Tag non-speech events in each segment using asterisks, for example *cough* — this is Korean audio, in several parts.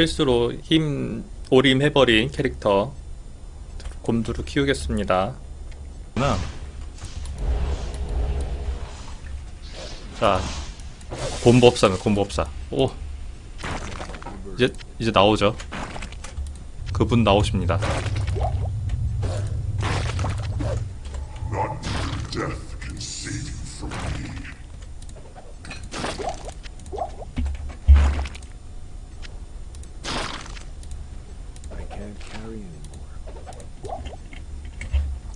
실수로 힘 오림해버린 캐릭터 곰두루 키우겠습니다. 자, 곰법사는 곰법사. 오, 이제 이제 나오죠. 그분 나오십니다.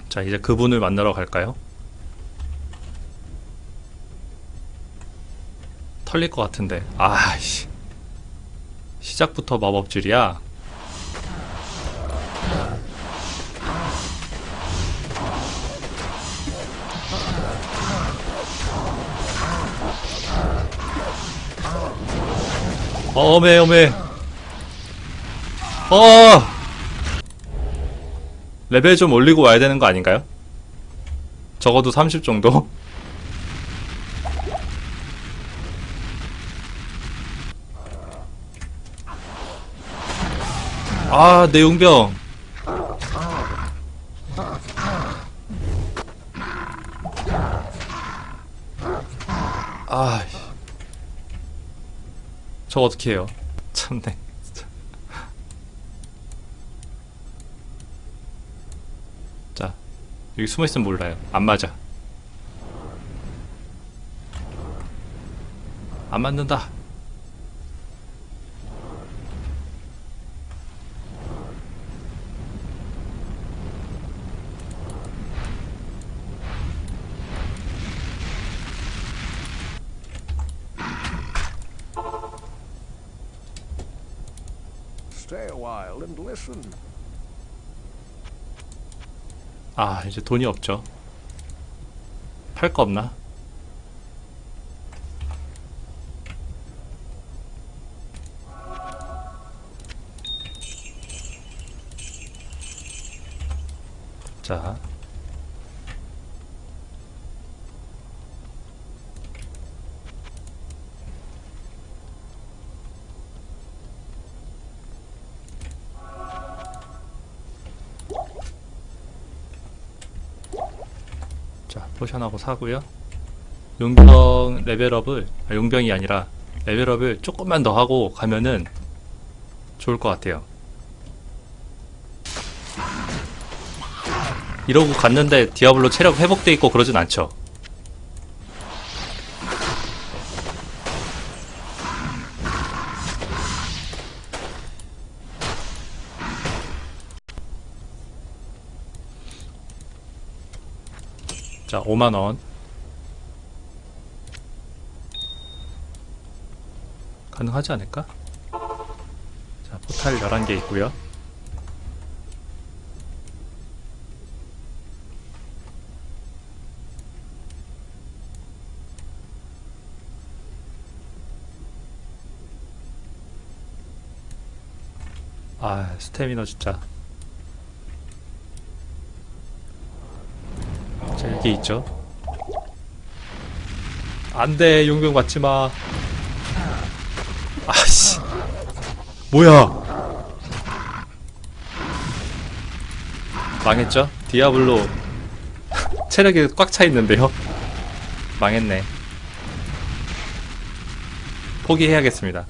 자, 이제 그분을 만나러 갈까요? 털릴 것 같은데. 아씨. 시작부터 마법줄이야. 어메 어메. 어. 레벨 좀 올리고 와야 되는 거 아닌가요? 적어도 30 정도? *laughs* 아, 내 용병. 아, 저 어떻게 해요? 참네. 진짜. 자, 여기 숨어 있으면 몰라요. 안 맞아. 안 맞는다. Stay a while and listen. 아, 이제 돈이 없죠. 팔 거 없나? 자. 자, 포션하고 사고요. 용병 레벨업을 아, 용병이 아니라 레벨업을 조금만 더 하고 가면은 좋을 것 같아요. 이러고 갔는데 디아블로 체력 회복돼 있고 그러진 않죠. 자, 5만 원. 가능하지 않을까? 자, 포탈 11개 있고요. 아, 스태미너 진짜. 자, 이렇게 있죠. 안 돼, 용병 맞지 마. 아씨. 뭐야. 망했죠? 디아블로 *laughs* 체력이 꽉 차 있는데요. 망했네. 포기해야겠습니다.